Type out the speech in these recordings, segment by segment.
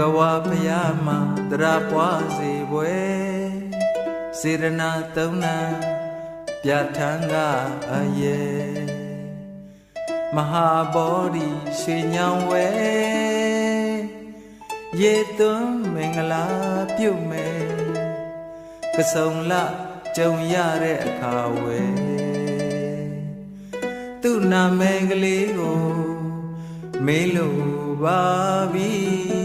ကဝါဖယားမှာတရာပွားစေပွဲစေရနာသုံးနာပြဋ္ဌာန်းကအယေမဟာဗောဓိရွှေညောင်ဝဲရေသွန်းမင်္ဂလာပြုမယ်ကဆုံလကြုံရတဲ့အခါဝဲသူ့နာမည်ကလေးကိုမေးလို့ပါပြီ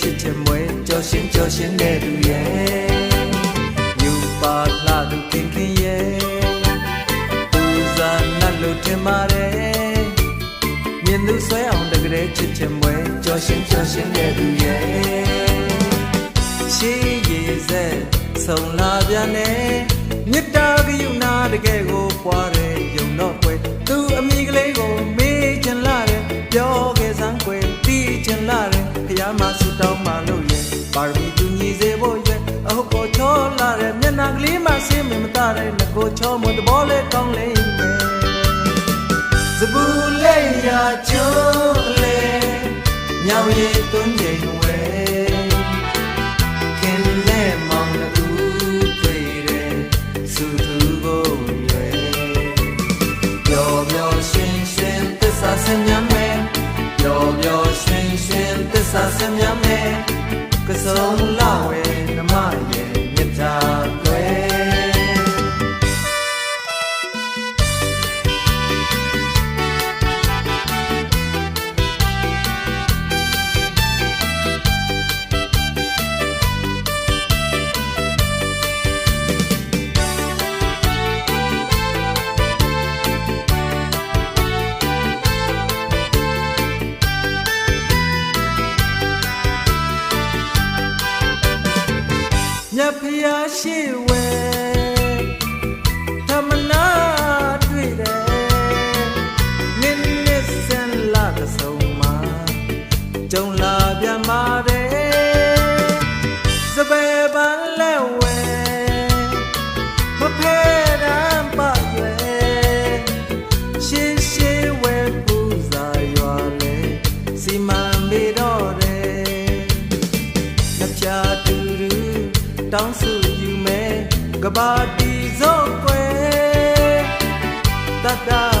ချစ်ချင်မွဲကြော်ရှင်ကြော်ရှင်တဲ့သူရဲ့ယူပါလာသူခင်ခင်ရဲ့သူစားနှလို့ထင်ပါတယ်မြင်သူဆွဲအောင်တကယ်ချစ်ချင်မွဲကြော်ရှင်ကြော်ရှင်တဲ့သူရဲ့ရှိရည်စက်ဆုံလာပြန်နေမြတ်တာကယူနာတကယ်ကိုပွား ပါရမီသူညီစေဖို့ရဲ့အဟုတ်ကိုချောလာတယ်မျက်နှာကလေးမှဆင်းမမတတဲ့ငကိုချောမသဘောလေးကောင်းလိမ့်မယ်စပူလေးရာချိုးလေညောင်ရည်သွန်းချိန်ဝဲခင်နဲ့မောင်တူတွေ့တယ်စုသူကိုရွယ်ပျော်ပျော်ရွှင်ရွှင်သစ္စာဆင်မြတ်မယ်ပျော်ပျော်ရွှင်ရွှင်သစ္စာဆင်မြတ်မယ် ကစုံလာဝဲနမရဲ့မြ ပြန်ပါတယ်စပယ်ပန်းလဲဝဲမဖဲတမ်းပါရွယ်ရှင်းရှင်းဝဲပူဇာရွာလေစီမံမေတော့တယ်နှပြတူတူတောင်းစုယူမယ်ကဘာတီစောကွယ်တတပါ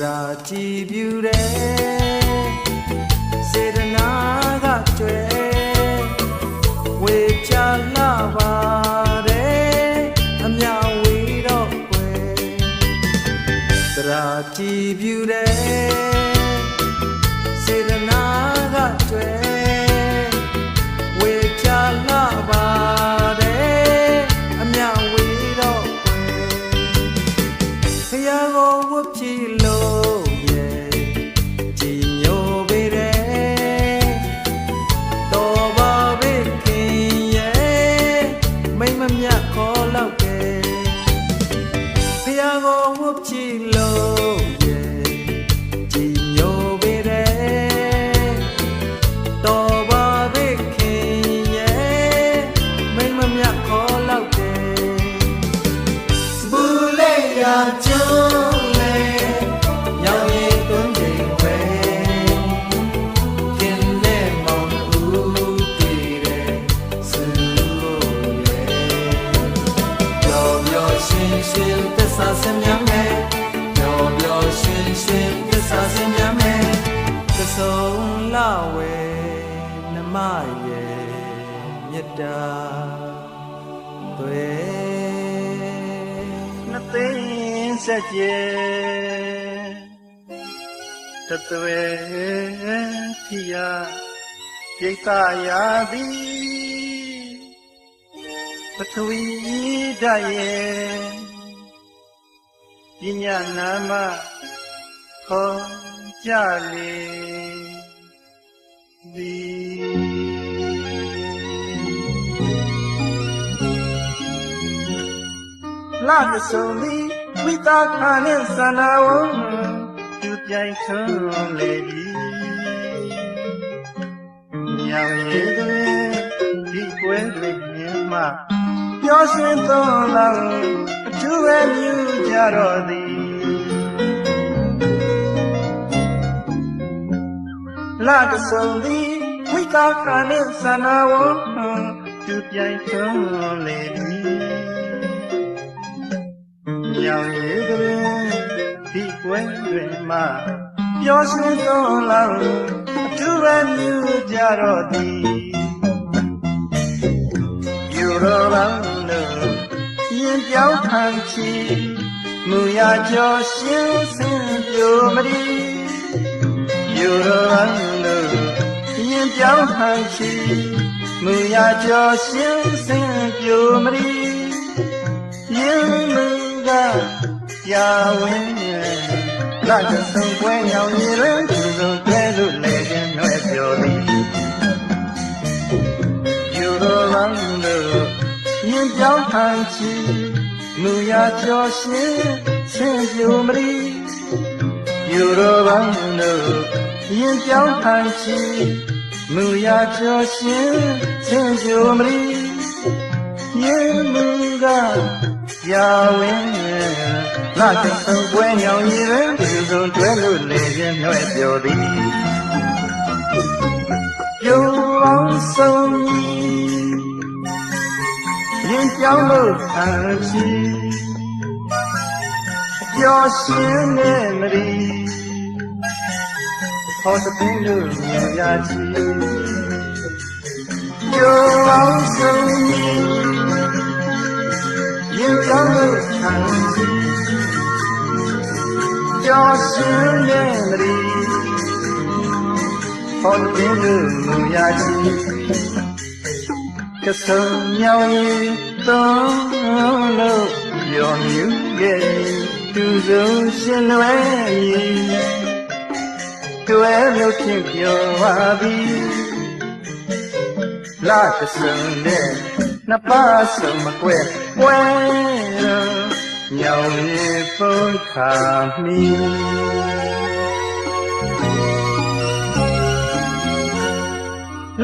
သရာကြည်ပြူတယ်စေတနာကကျွဲဝေချလာပါတယ်အမြဝေတော့ွယ်တရာကြည်ပြူတယ် ရှင်သစ္စာစင်မြမဲပျော်ပျော်ရှင်ရှင်သစ္စာစင်မြမဲသဆုံးလဝဲနမရဲ့မြတ်တာတွေ့နှစ်သိန်းဆက်ကျဲတသွဲဖီယာပြိတ္တာယာသည်ပထဝီဓာတ်ရဲ့ ပညာနာမခေါ်ကြလေသည်လာမဆုံးသည်ဝိတာခာနဲ့သန္တာဝံသူပြိုင်ထွန်းလေပြီညောင်ရည်တွင်ဒီကွယ်လေးမြင်မှ ပျော်ရွှင်သွန်လောင်းအထူးပဲမြူကြတော့သည်လာတဆုံသည်ဝိတာခာနှင့်သနာဝံသူပြိုင်ထွန်းလေသည်ညောင်ရည်တွင်ဒီကွယ်တွင်မှပျော်ရွှင်သွန်လောင်းအထူးပဲမြူကြတော့သည်ယူရောလန်းလို့ ရင်ပြောင်းခံချီမူရကျော်ရှင်စင်ပြိုမရီယူရန်တို့ရင်ပြောင်းဟန်ချီမူရကျော်ရှင်စင်ပြိုမရီရင်မူကရာဝင်းလာကဆုံပွဲညောင်ရည်ရန်သူစုံတွဲလို့လေခြင်းနှွဲပြောသည်ယူရန်တို့ ရင်ပြောင်းဟန်ချီမူရကျော်ရှင်စင်ပြိုမရီယူရောဘန်းတို့ရင်ပြောင်းဖန်ချီမူရကျော်ရှင်ဆင်ကြိုမရီရင်မူကရာဝင်းလာတဲ့ဆုံးပွဲညောင်ရည်ရန်ဒီစုံတွဲလို့လေခြင်းနှွဲ့ပြောသည်ယူအောင်ဆုံး ရင်ပြောင်းလို့ဖန်ချီပျော်ရှင်နေမရီဟောသပင်းလို့မြင်ရချီကျိုးအောင်ဆုံးရင်ကောင်းလို့ခံချီပျော်ရှင်နေမရီဟောသပင်းလို့မြင်ရချီကဆုံမြောင်ရီ သုံးလို့ပြောမြူရဲ့သူဆုံးရှင်လွယ်မည်တွဲလို့ဖြင့်ပြောပါသည်လာကဆုံတဲ့နှစ်ပါးစုံမကွဲပွဲတော့ညောင်ရည်ပုံခါမီ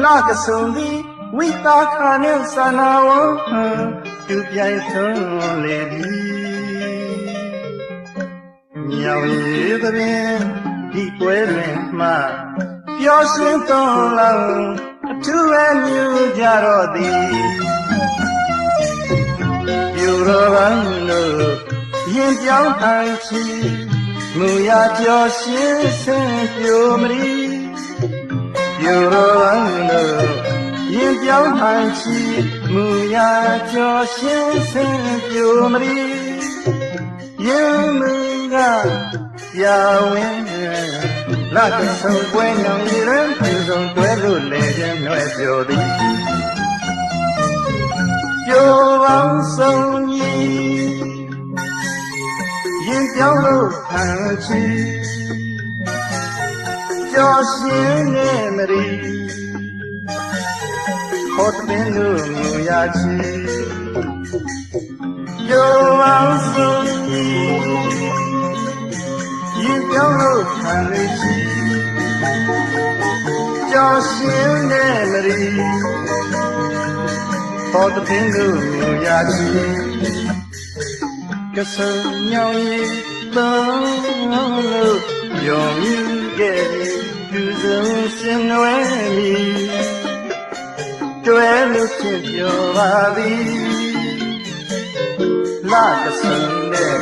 လာကဆုံသည် ဝိတာခာနှင့်သနာဝံသူပြိုင်ဆုံးလေသည်ညောင်ရည်သဖြင့်ဒီကွဲတွင်မှပျော်ရွှင်သွန်လောင်းအထူးပဲမြူကြတော့သည်ယူရောဘန်းတို့ရင်ပြောင်းထိုင်ချီမူရကျော်ရှင်ဆင်ပြိုမရီယူရောဘန်းတို့ ရင်ပြောင်းထိုင်ချီမူရကျော်ရှင်ဆင်ပြိုမရီရင်မူကရာဝင်းလာကဆုံပွဲညောင်ရည်ရန်ပြုစုံတွဲလို့လေခြင်းနှွဲ့ပြောသည်ပြိုပေါင်းဆုံးကြီးရင်ပြောင်းလို့ဖန်ချီကြော်ရှင်နေမရီ ဟောတဲ့လို့မြူရချီပြိုပေါင်းဆုံးကြီးရင်ပြောင်းလို့ခံလေချီကြော်ရှင်နေမရီဟောတဲ့လို့မြူရချီကစံညောင်ရီတောင်းလို့ယောမြူ ချင်းပြောပါသည်လာကစင်းတဲ့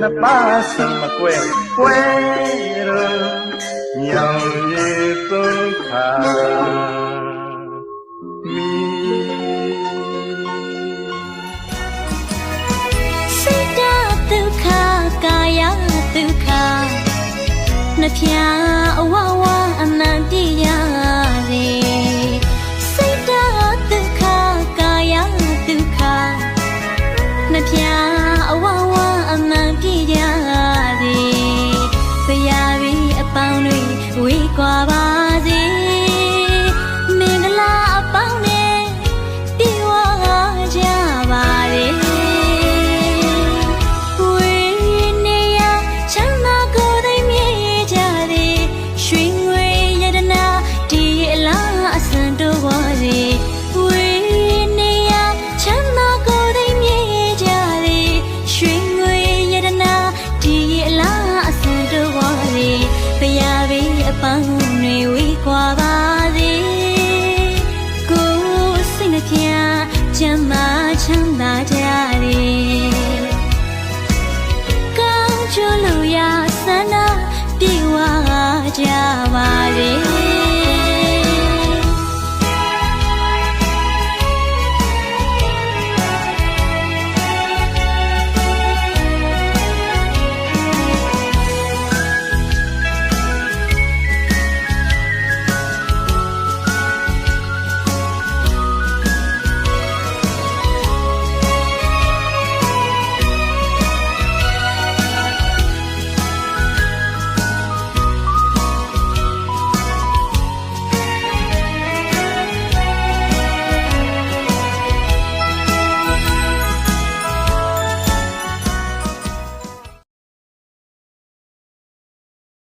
နပါစမကွဲကွဲရောညောင်ရေတုံးခါမီဒုက္ခကာယဒုက္ခနှဖျားအဝ အပေါင်းတွေဝေးကွာပါစေ ကြပါစေ